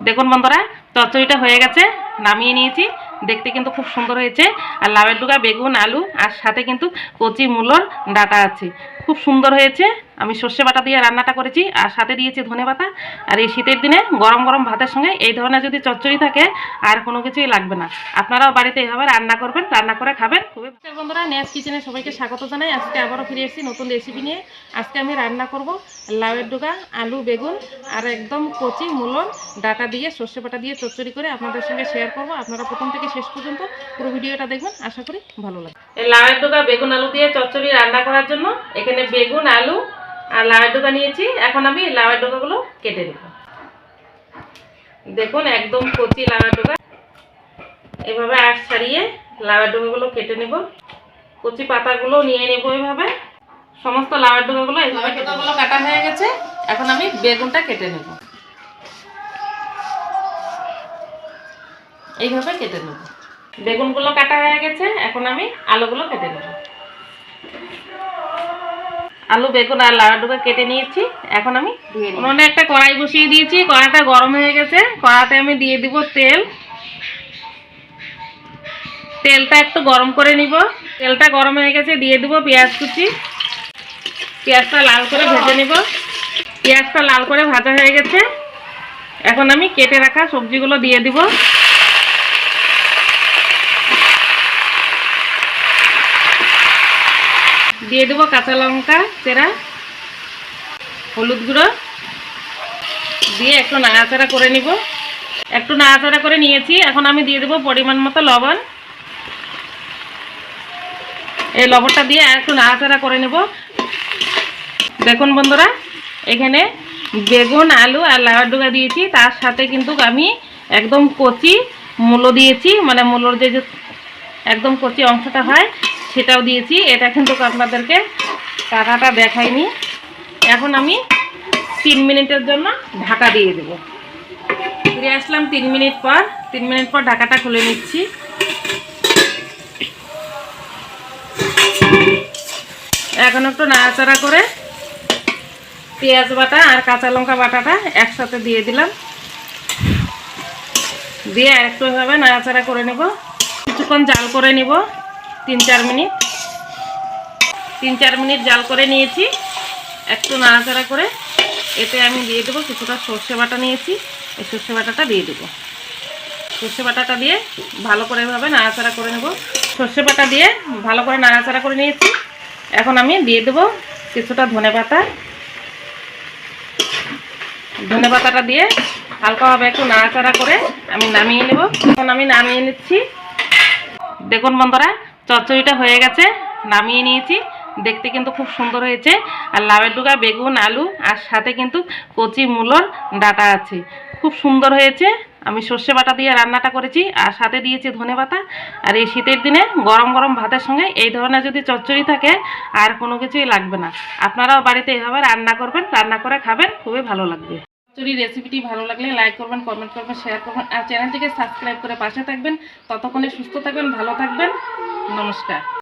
দেখুন বন্ধুরা, চচ্চড়িটা হয়ে গেছে, নামিয়ে নিয়েছি। দেখতে কিন্তু খুব সুন্দর হয়েছে। আর লাভের ডুগা, বেগুন, আলু, আর সাথে কিন্তু কচি মূলর ডাটা আছে। খুব সুন্দর হয়েছে। আমি সর্ষে বাটা দিয়ে রান্নাটা করেছি, আর সাথে দিয়েছি ধনে পাতা। আর এই শীতের দিনে গরম গরম ভাতের সঙ্গে এই ধরনের যদি চচ্চড়ি থাকে, আর কোনো কিছুই লাগবে না। আপনারাও বাড়িতে এভাবে রান্না করবেন, রান্না করে খাবেন। খুবই। বন্ধুরা নেয়াজ কিচেনে সবাইকে স্বাগত জানাই। আজকে আবারও ফিরে এসেছি নতুন রেসিপি নিয়ে। আজকে আমি রান্না করব লাউয়ের ডোগা, আলু, বেগুন, আর একদম কচি মূলন, ডাটা দিয়ে সর্ষে বাটা দিয়ে চচ্চড়ি করে আপনাদের সঙ্গে শেয়ার করব। আপনারা প্রথম থেকে শেষ পর্যন্ত পুরো ভিডিওটা দেখবেন, আশা করি ভালো এই লাউয়ের ডোগা, বেগুন, আলু দিয়ে চচ্চড়ি রান্না করার জন্য এখানে বেগুন, আলু আর লাউয়ের ডোকা নিয়েছি। এখন আমি লাউয়ের ডোকাগুলো কেটে নেব। দেখুন একদম কচি লাউয়ের ডোকা। এভাবে আশ ছাড়িয়ে লাউয়ের ডোকাগুলো কেটে নেব। কচি পাতাগুলো নিয়ে নেব এভাবে। সমস্ত লাউয়ের ডোকাগুলো এভাবে ডোকাগুলো কাটা হয়ে গেছে। এখন আমি বেগুনটা কেটে নেব। এইভাবে কেটে নেব। বেগুনগুলো কাটা হয়ে গেছে। এখন আমি আলুগুলো কেটে নেব। আলু বেগুন আর লাউ ডুবে কেটে নিয়েছি। এখন আমি উনুনে একটা কড়াই বসিয়ে দিয়েছি। কড়াইটা গরম হয়ে গেছে। কড়াতে আমি দিয়ে দিব তেল। তেলটা একটু গরম করে নিব। তেলটা গরম হয়ে গেছে দিয়ে দিব পেঁয়াজ কুচি। পেঁয়াজটা লাল করে ভেজে নিব। পেঁয়াজটা লাল করে ভাজা হয়ে গেছে। এখন আমি কেটে রাখা সবজিগুলো দিয়ে দিব। দিয়ে দেবো কাঁচা লঙ্কা, চেরা, হলুদ গুঁড়ো। দিয়ে একটু নাড়াচাড়া করে নিব। একটু নাড়াচাড়া করে নিয়েছি। এখন আমি দিয়ে দেবো পরিমাণ মতো লবণ। এই লবণটা দিয়ে একটু নাড়াচাড়া করে নেব। দেখুন বন্ধুরা, এখানে বেগুন, আলু আর লাউয়ার ডুগা দিয়েছি। তার সাথে কিন্তু আমি একদম কচি মূলো দিয়েছি। মানে মূলোর যে একদম কচি অংশটা হয় সেটাও দিয়েছি। এটা কিন্তু আপনাদেরকে টাকাটা দেখাইনি। এখন আমি তিন মিনিটের জন্য ঢাকা দিয়ে দেব। ফিরে আসলাম তিন মিনিট পর। তিন মিনিট পর ঢাকাটা খুলে নিচ্ছি। এখন একটু নাড়াচাড়া করে পেঁয়াজ বাটা আর কাঁচা লঙ্কা বাটাটা একসাথে দিয়ে দিলাম। দিয়ে একটু এভাবে নাড়াচাড়া করে নেব। কিছুক্ষণ জাল করে নিব। চার মিনিট। তিন চার মিনিট জাল করে নিয়েছি। একটু নাড়াচাড়া করে এতে আমি দিয়ে দেবো কিছুটা সর্ষে বাটা নিয়েছি। এই সর্ষে বাটাটা দিয়ে দেবো। সর্ষে বাটাটা দিয়ে ভালো করে এভাবে নাড়াচাড়া করে নেব। সর্ষে বাটা দিয়ে ভালো করে নাড়াচাড়া করে নিয়েছি। এখন আমি দিয়ে দেবো কিছুটা ধনে পাতা। ধনে পাতাটা দিয়ে হালকাভাবে একটু নাড়াচাড়া করে আমি নামিয়ে নেব। এখন আমি নামিয়ে নিচ্ছি। দেখুন বন্ধুরা চচ্চড়িটা হয়ে গেছে, নামিয়ে নিয়েছি। দেখতে কিন্তু খুব সুন্দর হয়েছে। আর লাউয়ের ডুগা, বেগুন, আলু, আর সাথে কিন্তু কচি মূলর ডাটা আছে। খুব সুন্দর হয়েছে। আমি সর্ষে বাটা দিয়ে রান্নাটা করেছি, আর সাথে দিয়েছি ধনে পাতা। আর এই শীতের দিনে গরম গরম ভাতের সঙ্গে এই ধরনের যদি চচ্চড়ি থাকে, আর কোনো কিছুই লাগবে না। আপনারাও বাড়িতে এভাবে রান্না করবেন, রান্না করে খাবেন, খুবই ভালো লাগবে। চুরি রেসিপিটি ভালো লাগলে লাইক করবেন কমেন্ট করবেন শেয়ার করবেন, আর চ্যানেলটিকে সাবস্ক্রাইব করে পাশে থাকবেন। ততক্ষণে সুস্থ থাকবেন, ভালো থাকবেন। নমস্কার।